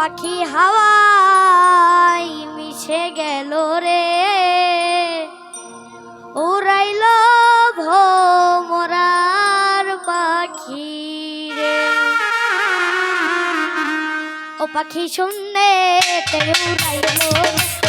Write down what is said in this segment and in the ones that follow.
পাখি হাওয়াই মিশে গেল রে। উড়াইল ভোমরার পাখি রে। ও পাখি শুনলে উড়াইল।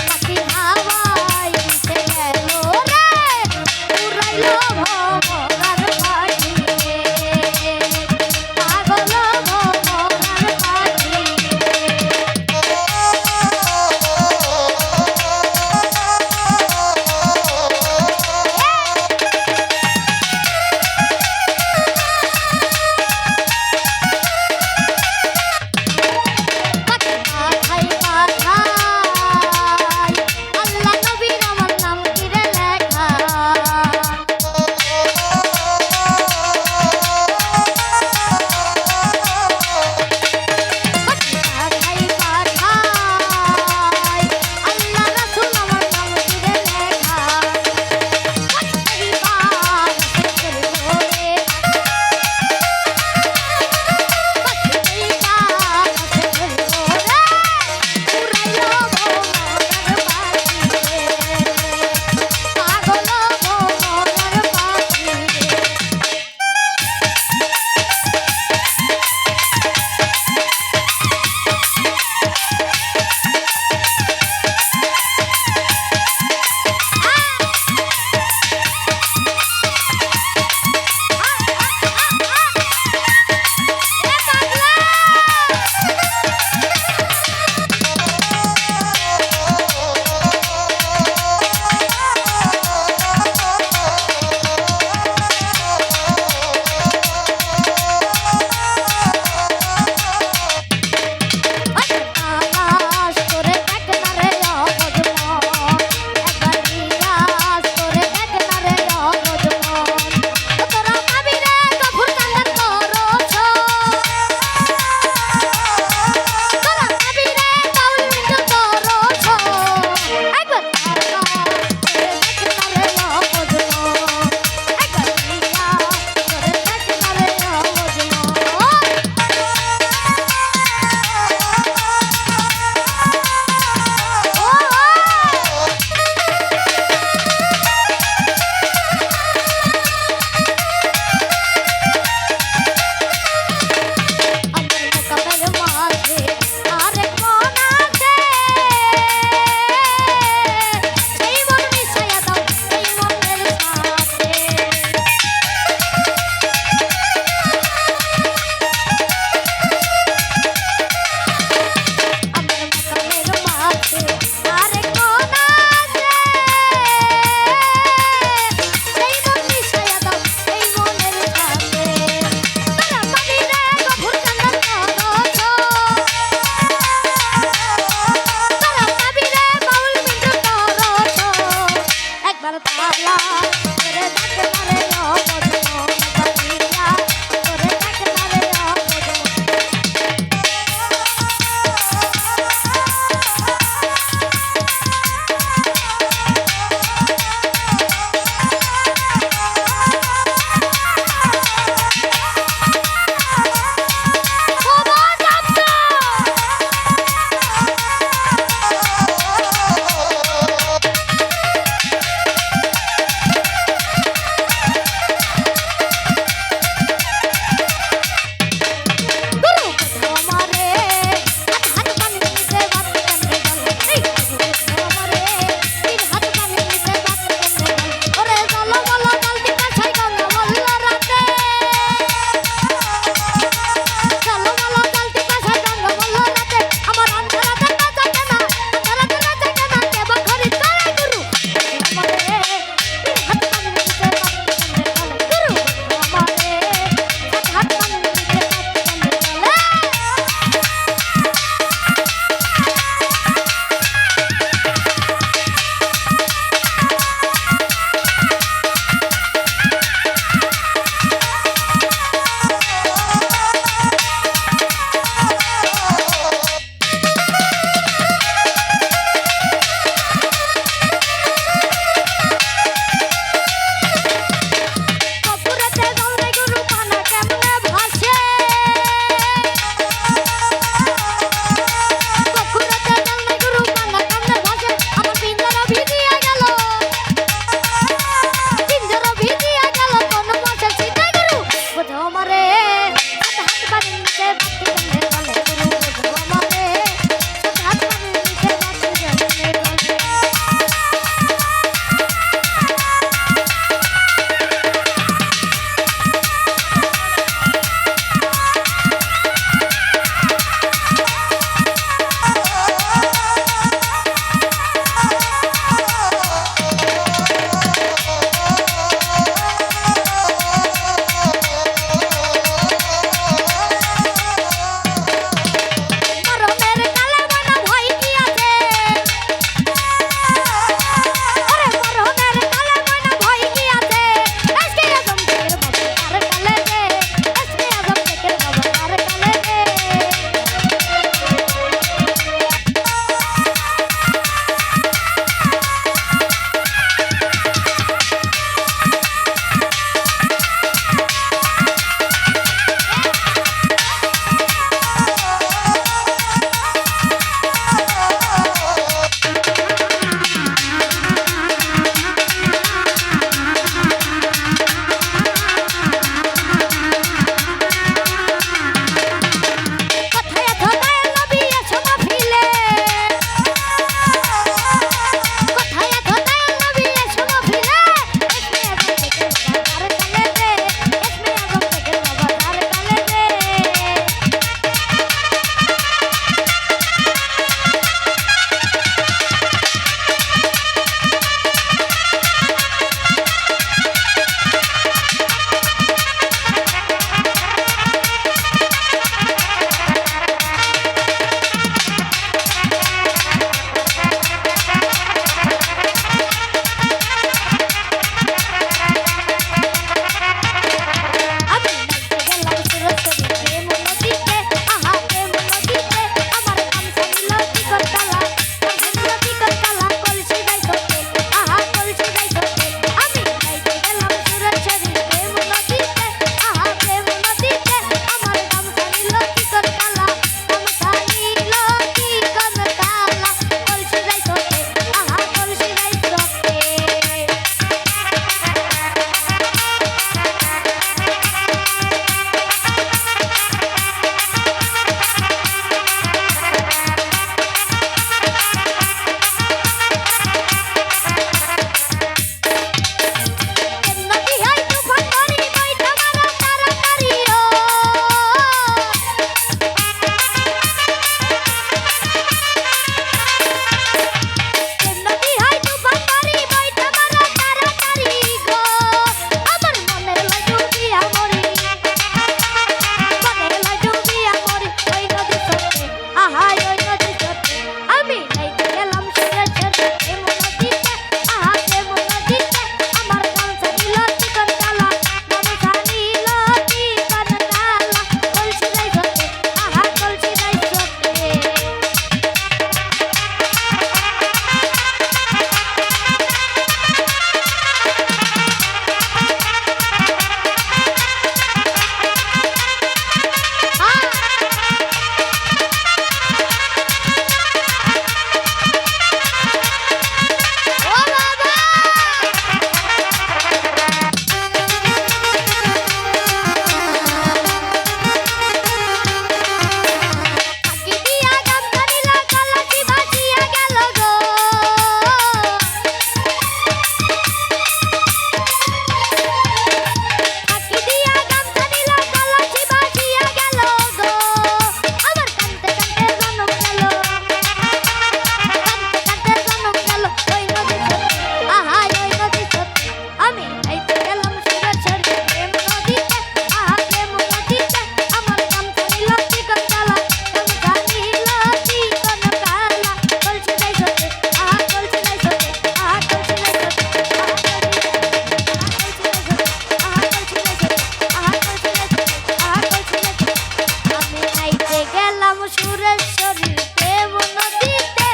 সুরেশ্বরী দেব নদীতে,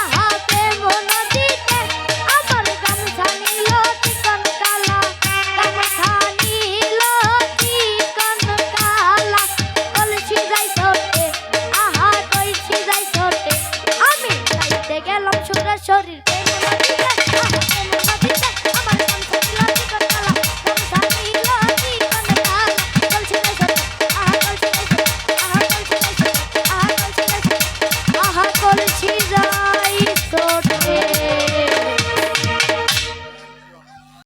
আহা দেব নদীতে। আমার গামছা নিল চিকন কালা, গামছা নিল চিকন কালা। কলসি যাই ছোটে, আহা, কলসি যাই ছোটে। আমি খাইতে গেলাম সুরেশ্বরীর দেব নদীতে, আহা দেব নদীতে।